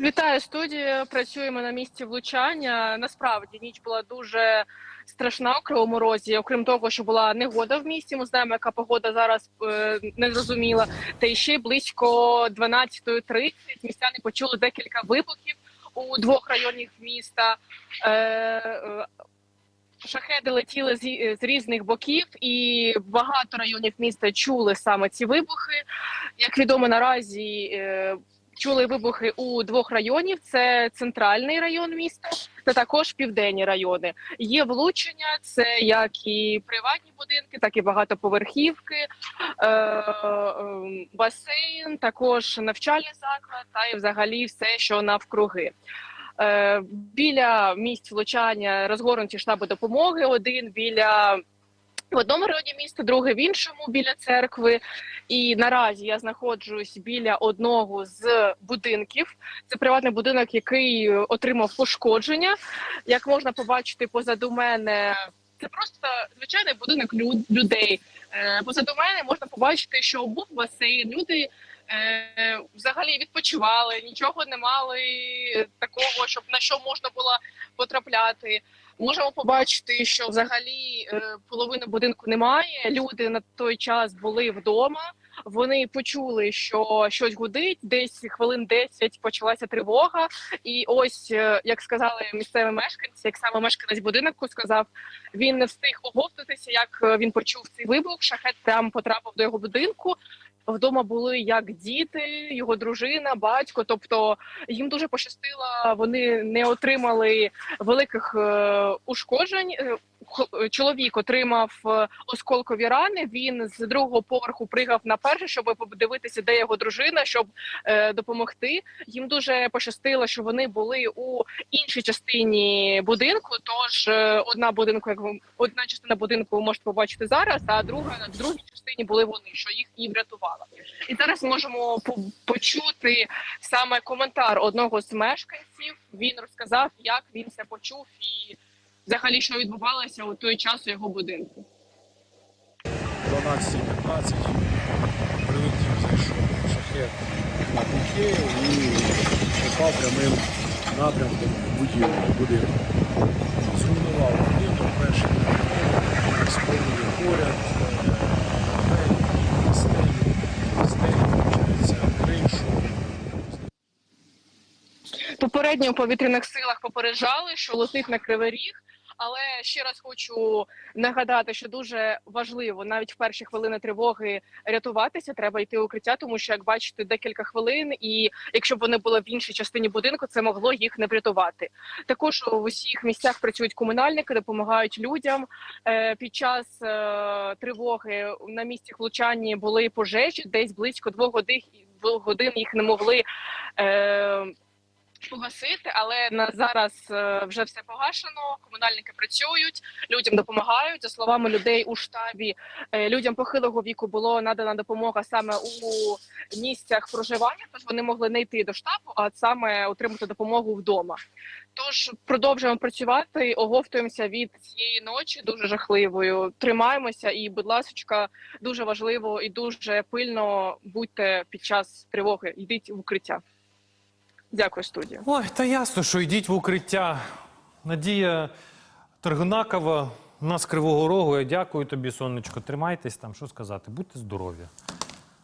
Вітаю студію. Працюємо на місці влучання. Насправді ніч була дуже страшна у Кривому Розі. Окрім того, що була негода в місті. Ми знаємо, яка погода зараз е, незрозуміла. Та ще близько 12.30 містяни почули декілька вибухів у двох районах міста. Е, е, Шахеди летіли з, з різних боків, і багато районів міста чули саме ці вибухи. Як відомо наразі. Е, чули вибухи у двох районів: це центральний район міста та також південні райони. Є влучення, це як і приватні будинки, так і багатоповерхівки, е, е, басейн, також навчальний заклад, та і взагалі все, що навкруги. Е, біля місць влучання розгорнуті штаби допомоги. Один біля в одному районі міста, другий в іншому біля церкви. І наразі я знаходжусь біля одного з будинків. Це приватний будинок, який отримав пошкодження. Як можна побачити позаду мене, це просто звичайний будинок люд- людей. Е, Позаду мене можна побачити, що був басейн. Люди е, взагалі відпочивали, нічого не мали такого, щоб на що можна було потрапляти. Можемо побачити, що взагалі половини будинку немає. Люди на той час були вдома. Вони почули, що щось гудить. Десь хвилин 10 почалася тривога. І ось е, як сказали місцеві мешканці, як саме мешканець будинку сказав, він не встиг оговтатися, як е, він почув цей вибух. Шахет прямо потрапив до його будинку. Вдома були як діти, його дружина, батько. Тобто їм дуже пощастило, вони не отримали великих е, ушкоджень. Е, Чоловік отримав е, осколкові рани. Він з другого поверху пригав на перший, щоб подивитися, де його дружина, щоб е, допомогти. Їм дуже пощастило, що вони були у іншій частині будинку. Тож е, одна будинку, як ви одна частина будинку ви можете побачити зараз, а друга на другій частині були вони, що їх і врятувало. І зараз можемо почути саме коментар одного з мешканців. Він розказав, як він це почув і взагалі що відбувалося у той час у його будинку. 12.15 прилетів, зайшов шахет на піки і попав прямим напрямком будівлю, будинок. Зруйнував будинок, перший спорудив поряд, стелю, стелю, виходить, кришу. Попередньо у повітряних силах попереджали, що летить на кривий ріг. Але ще раз хочу нагадати, що дуже важливо навіть в перші хвилини тривоги рятуватися. Треба йти в укриття, тому що як бачите, декілька хвилин, і якщо б вони були в іншій частині будинку, це могло їх не врятувати. Також в усіх місцях працюють комунальники, допомагають людям. Е, Під час е, тривоги на місці влучання були пожежі, десь близько двох годин, двох годин їх не могли. Погасити, але на зараз е, вже все погашено. Комунальники працюють, людям допомагають. За словами людей у штабі, е, людям похилого віку було надана допомога саме у місцях проживання. Тож вони могли не йти до штабу, а саме отримати допомогу вдома. Тож продовжуємо працювати, оговтуємося від цієї ночі, дуже жахливою. Тримаємося, і, будь ласка, дуже важливо і дуже пильно будьте під час тривоги. Йдіть в укриття. Дякую, студія. Ой, та ясно, що йдіть в укриття. Надія тергунакова. у нас Кривого Рогу. Я дякую тобі, сонечко. Тримайтесь там, що сказати. Будьте здорові.